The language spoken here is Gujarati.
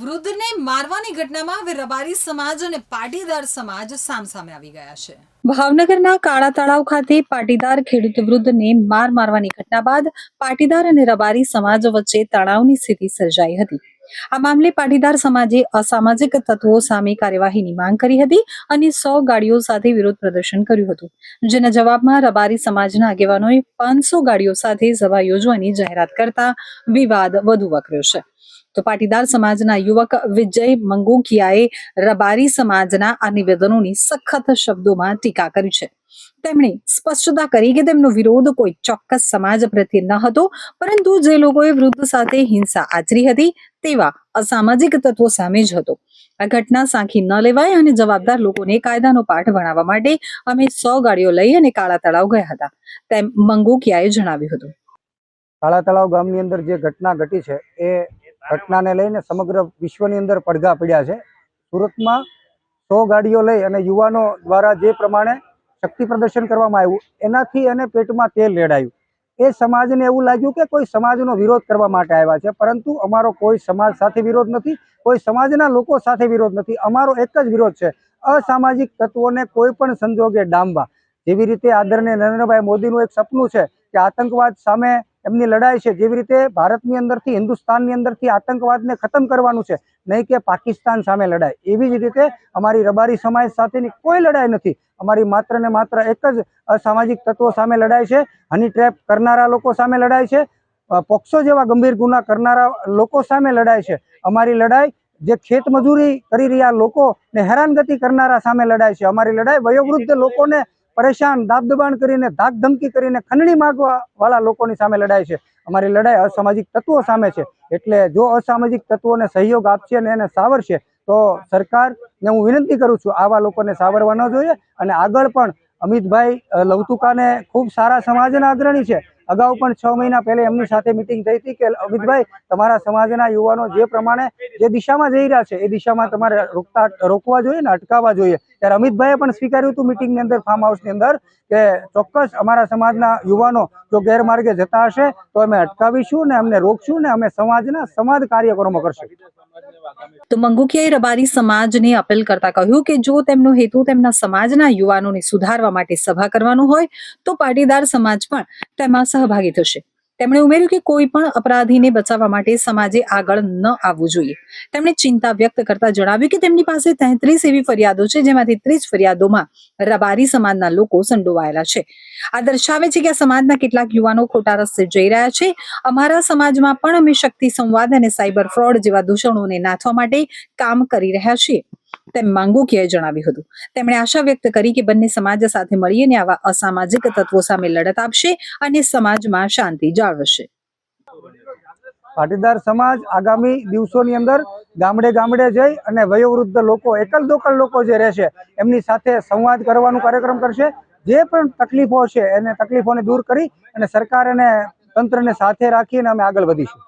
વૃદ્ધને મારવાની ઘટનામાં હવે રબારી સમાજ અને પાટીદાર સમાજ સામસામે આવી ગયા છે. ભાવનગરના કાળા તળાવ ખાતે પાટીદાર ખેડૂત વૃદ્ધને માર મારવાની ઘટના બાદ પાટીદાર અને રબારી સમાજ વચ્ચે તણાવની સ્થિતિ સર્જાઈ હતી. આ મામલે પાટીદાર સમાજે અસામાજિક તત્વો સામે કાર્યવાહીની માંગ કરી હતી અને સો ગાડીઓ સાથે વિરોધ પ્રદર્શન કર્યું હતું. જેના જવાબમાં રબારી સમાજના આગેવાનોએ પાંચસો ગાડીઓ સાથે સભા યોજવાની જાહેરાત કરતા વિવાદ વધુ વકર્યો છે. તો પાટીદાર સમાજના યુવક વિજય મંગુકિયાએ રબારી સમાજના આ નિવેદનોની સખત શબ્દોમાં ટીકા કરી છે. તેમણે સ્પષ્ટતા કરી કે તેમનો વિરોધ કોઈ ચોક્કસ સમાજ પ્રત્યે ન હતો, પરંતુ જે લોકોએ વૃદ્ધ સાથે હિંસા આચરી હતી તેવા અસામાજિક તત્વો સામે જ હતો. આ ઘટના સાંખી ન લેવાય અને જવાબદાર લોકોને કાયદાનો પાઠ ભણાવવા માટે અમે સો ગાડીઓ લઈ અને કાળા તળાવ ગયા હતા, તેમ મંગુકિયાએ જણાવ્યું હતું. કાળા તળાવ ગામની અંદર જે ઘટના ઘટી છે, એ ઘટનાને લઈને સમગ્ર વિશ્વની અંદર પડઘા પડ્યા છે. સુરતમાં સો ગાડીઓ લઈ અને યુવાનો દ્વારા જે પ્રમાણે શક્તિ પ્રદર્શન કરવામાં આવ્યું. એનાથી એને પેટમાં તેલ રેડાયું. એ સમાજને એવું લાગ્યું કે કોઈ સમાજનો વિરોધ કરવા માટે આવ્યા છે, પરંતુ અમારો કોઈ સમાજ સાથે વિરોધ નથી, કોઈ સમાજના લોકો સાથે વિરોધ નથી. અમારો એક જ વિરોધ છે, અસામાજિક તત્વોને કોઈ પણ સંજોગે ડામવા. જેવી રીતે આદરણીય નરેન્દ્રભાઈ મોદીનું એક સપનું છે કે આતંકવાદ સામે એમની લડાઈ છે. જેવી રીતે ભારતની અંદરથી, હિન્દુસ્તાનની અંદરથી આતંકવાદને ખતમ કરવાનું છે, નહીં કે પાકિસ્તાન સામે લડાઈ. એવી જ રીતે અમારી રબારી સમાજ સાથેની કોઈ લડાઈ નથી. અમારી માત્ર ને માત્ર એક જ અસામાજિક તત્વો સામે લડાઈ છે. હની ટ્રેપ કરનારા લોકો સામે લડાઈ છે. પોક્સો જેવા ગંભીર ગુના કરનારા લોકો સામે લડાઈ છે. અમારી લડાઈ જે ખેત મજૂરી કરી રહ્યા લોકોને હેરાનગતિ કરનારા સામે લડાઈ છે. અમારી લડાઈ વયોવૃદ્ધ લોકોને પરેશાન, દાબદબાણ કરીને ધાક ધમકી કરીને ખંડણી માગવા વાળા લોકોની સામે લડાઈ છે. અમારી લડાઈ અસામાજિક તત્વો સામે છે. એટલે જો અસામાજિક તત્વોને સહયોગ આપશે અને એને સાવરશે, તો સરકારને હું વિનંતી કરું છું આવા લોકોને સાવરવા ન જોઈએ. અને આગળ પણ અમિતભાઈ લવતુકાને ખૂબ સારા સમાજના અગ્રણી છે. અગાઉ પણ છ મહિના પહેલા એમની સાથે મિટિંગ થઈ હતી કે અમિતભાઈ, તમારા સમાજના યુવાનો જે પ્રમાણે જે દિશામાં જઈ રહ્યા છે, એ દિશામાં તમારે રોકતા, રોકવા જોઈએ ને અટકાવવા જોઈએ. ત્યારે અમિતભાઈએ પણ સ્વીકાર્યું હતું મિટિંગની અંદર ફાર્મ હાઉસની અંદર, કે ચોક્કસ અમારા સમાજના યુવાનો જો ગેરમાર્ગે જતા હશે, તો અમે અટકાવીશું ને અમને રોકશું ને અમે સમાજના સમાજ કાર્યક્રમો કરશું. તો મંગુકિયાએ રબારી સમાજને અપીલ કરતા કહ્યું કે જો તેમનો હેતુ તેમના સમાજના યુવાનોને સુધારવા માટે સભા કરવાનો હોય, તો પાટીદાર સમાજ પણ તેમાં સહભાગી થશે. તેમણે ઉમેર્યું કે કોઈ પણ અપરાધીને બચાવવા માટે સમાજે આગળ ન આવવું જોઈએ. તેમણે ચિંતા વ્યક્ત કરતા જણાવ્યું કે તેમની પાસે તેત્રીસ એવી ફરિયાદો છે, જેમાંથી ત્રીસ ફરિયાદોમાં રબારી સમાજના લોકો સંડોવાયેલા છે. આ દર્શાવે છે કે આ સમાજના કેટલાક યુવાનો ખોટા રસ્તે જઈ રહ્યા છે. અમારા સમાજમાં પણ અમે શક્તિ સંવાદ અને સાયબર ફ્રોડ જેવા દૂષણોને નાથવા માટે કામ કરી રહ્યા છીએ. તેમ માંગુકિયાએ જણાવ્યું હતું. તેમણે આશા વ્યક્ત કરી કે બંને સમાજ સાથે મળીને આવા અસામાજિક તત્વો સામે લડત આપશે અને સમાજમાં શાંતિ જાળવશે. પાટીદાર સમાજ આગામી દિવસોની અંદર ગામડે ગામડે જઈ અને વયોવૃદ્ધ લોકો એકલ દોકલ લોકો જે રહેશે, એમની સાથે સંવાદ કરવાનો કાર્યક્રમ કરશે. જે પણ તકલીફો છે એને તકલીફોને દૂર કરી અને સરકાર અને તંત્રને સાથે રાખીને અમે આગળ વધીશું.